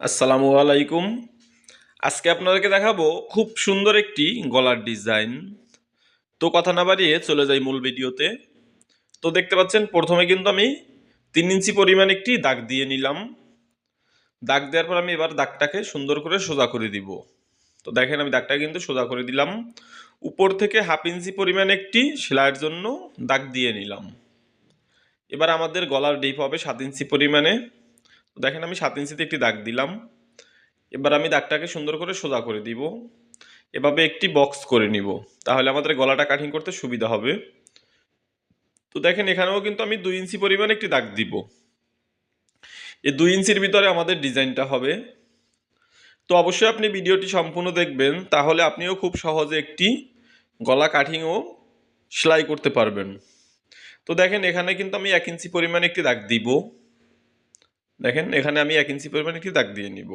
আসসালামু আলাইকুম। আজকে আপনাদেরকে দেখাবো খুব সুন্দর একটি গলার ডিজাইন। তো কথা না বাড়িয়ে চলে যাই মূল ভিডিওতে। তো দেখতে পাচ্ছেন, প্রথমে কিন্তু আমি তিন ইঞ্চি পরিমাণ একটি দাগ দিয়ে নিলাম। দাগ দেওয়ার পর আমি এবার দাগটাকে সুন্দর করে সোজা করে দিব। তো দেখেন, আমি দাগটা কিন্তু সোজা করে দিলাম। উপর থেকে হাফ ইঞ্চি পরিমাণ একটি সেলাইয়ের জন্য দাগ দিয়ে নিলাম। এবার আমাদের গলার ডিপ হবে সাত ইঞ্চি পরিমাণে। দেখেন আমি সাত ইঞ্চিতে একটি দাগ দিলাম। এবার আমি দাগটাকে সুন্দর করে সোজা করে দিব। এভাবে একটি বক্স করে নিব। তাহলে আমাদের গলাটা কাটিং করতে সুবিধা হবে। তো দেখেন এখানেও কিন্তু আমি দুই ইঞ্চি পরিমাণ একটি দাগ দিব। এই দুই ইঞ্চির ভিতরে আমাদের ডিজাইনটা হবে। তো অবশ্যই আপনি ভিডিওটি সম্পূর্ণ দেখবেন। তাহলে আপনিও খুব সহজে একটি গলা কাটিংও সেলাই করতে পারবেন। তো দেখেন এখানে কিন্তু আমি এক ইঞ্চি পরিমাণ একটি দাগ দিব। দেখেন, এখানে আমি এক ইঞ্চি পরিমাণ একটি দাগ দিয়ে নিব।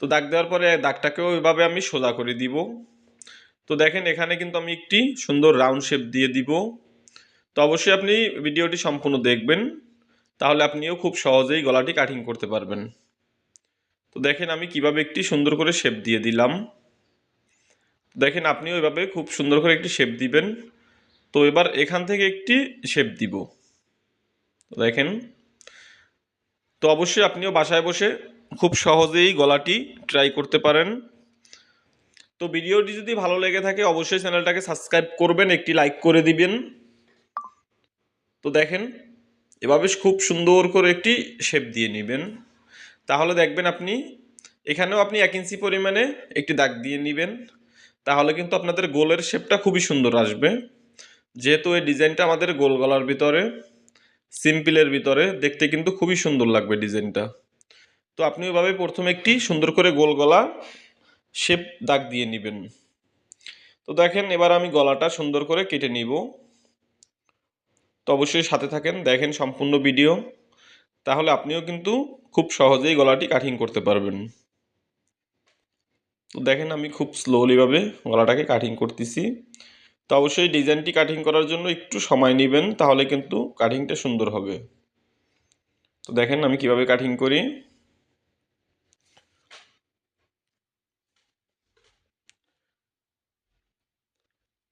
তো দাগ দেওয়ার পরে দাগটাকেও এভাবে আমি সোজা করে দিব। তো দেখেন, এখানে কিন্তু আমি একটি সুন্দর রাউন্ড শেপ দিয়ে দিব। তো অবশ্যই আপনি ভিডিওটি সম্পূর্ণ দেখবেন, তাহলে আপনিও খুব সহজেই গলাটি কাটিং করতে পারবেন। তো দেখেন, আমি কীভাবে একটি সুন্দর করে শেপ দিয়ে দিলাম। দেখেন, আপনিও এভাবে খুব সুন্দর করে একটি শেপ দিবেন। তো এবার এখান থেকে একটি শেপ দিব। দেখেন তো অবশ্যই আপনিও বাসায় বসে খুব সহজেই গলাটি ট্রাই করতে পারেন। তো ভিডিওটি যদি ভালো লেগে থাকে, অবশ্যই চ্যানেলটাকে সাবস্ক্রাইব করবেন, একটি লাইক করে দিবেন। তো দেখেন, এভাবে খুব সুন্দর করে একটি শেপ দিয়ে নেবেন। তাহলে দেখবেন আপনি, এখানেও আপনি এক ইঞ্চি পরিমাণে একটি দাগ দিয়ে নেবেন। তাহলে কিন্তু আপনাদের গোলের শেপটা খুবই সুন্দর আসবে। যেহেতু এই ডিজাইনটা আমাদের গোল গলার ভিতরে। সিম্পলের ভিতরে দেখতে কিন্তু খুবই সুন্দর লাগবে ডিজাইনটা। তো আপনি ওইভাবে প্রথমে একটি সুন্দর করে গোল গলা শেপ দাগ দিয়ে নেবেন। তো দেখেন, এবার আমি গলাটা সুন্দর করে কেটে নিব। তো অবশ্যই সাথে থাকেন, দেখেন সম্পূর্ণ ভিডিও। তাহলে আপনিও কিন্তু খুব সহজেই গলাটি কাটিং করতে পারবেন। তো দেখেন, আমি খুব স্লোলিভাবে গলাটাকে কাটিং করতেছি। তো অবশ্যই ডিজাইনটি কাটিং করার জন্য একটু সময় নেবেন, তাহলে কিন্তু কাটিংটা সুন্দর হবে। তো দেখেন আমি কীভাবে কাটিং করি।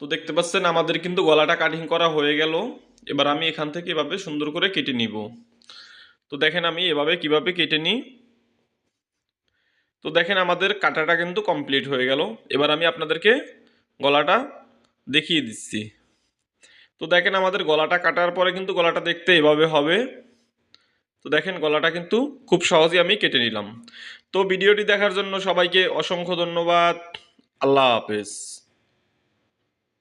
তো দেখতে পাচ্ছেন আমাদের কিন্তু গলাটা কাটিং করা হয়ে গেল। এবার আমি এখান থেকে এভাবে সুন্দর করে কেটে নিব। তো দেখেন আমি এভাবে কীভাবে কেটে নিই। তো দেখেন আমাদের কাটাটা কিন্তু কমপ্লিট হয়ে গেল। এবার আমি আপনাদেরকে গলাটা দেখিয়ে দিচ্ছি। তো দেখেন আমাদের গলাটা কাটার পরে কিন্তু গলাটা দেখতে এভাবে হবে। তো দেখেন গলাটা কিন্তু খুব সহজেই আমি কেটে নিলাম। তো ভিডিওটি দেখার জন্য সবাইকে অসংখ্য ধন্যবাদ। আল্লাহ হাফেজ।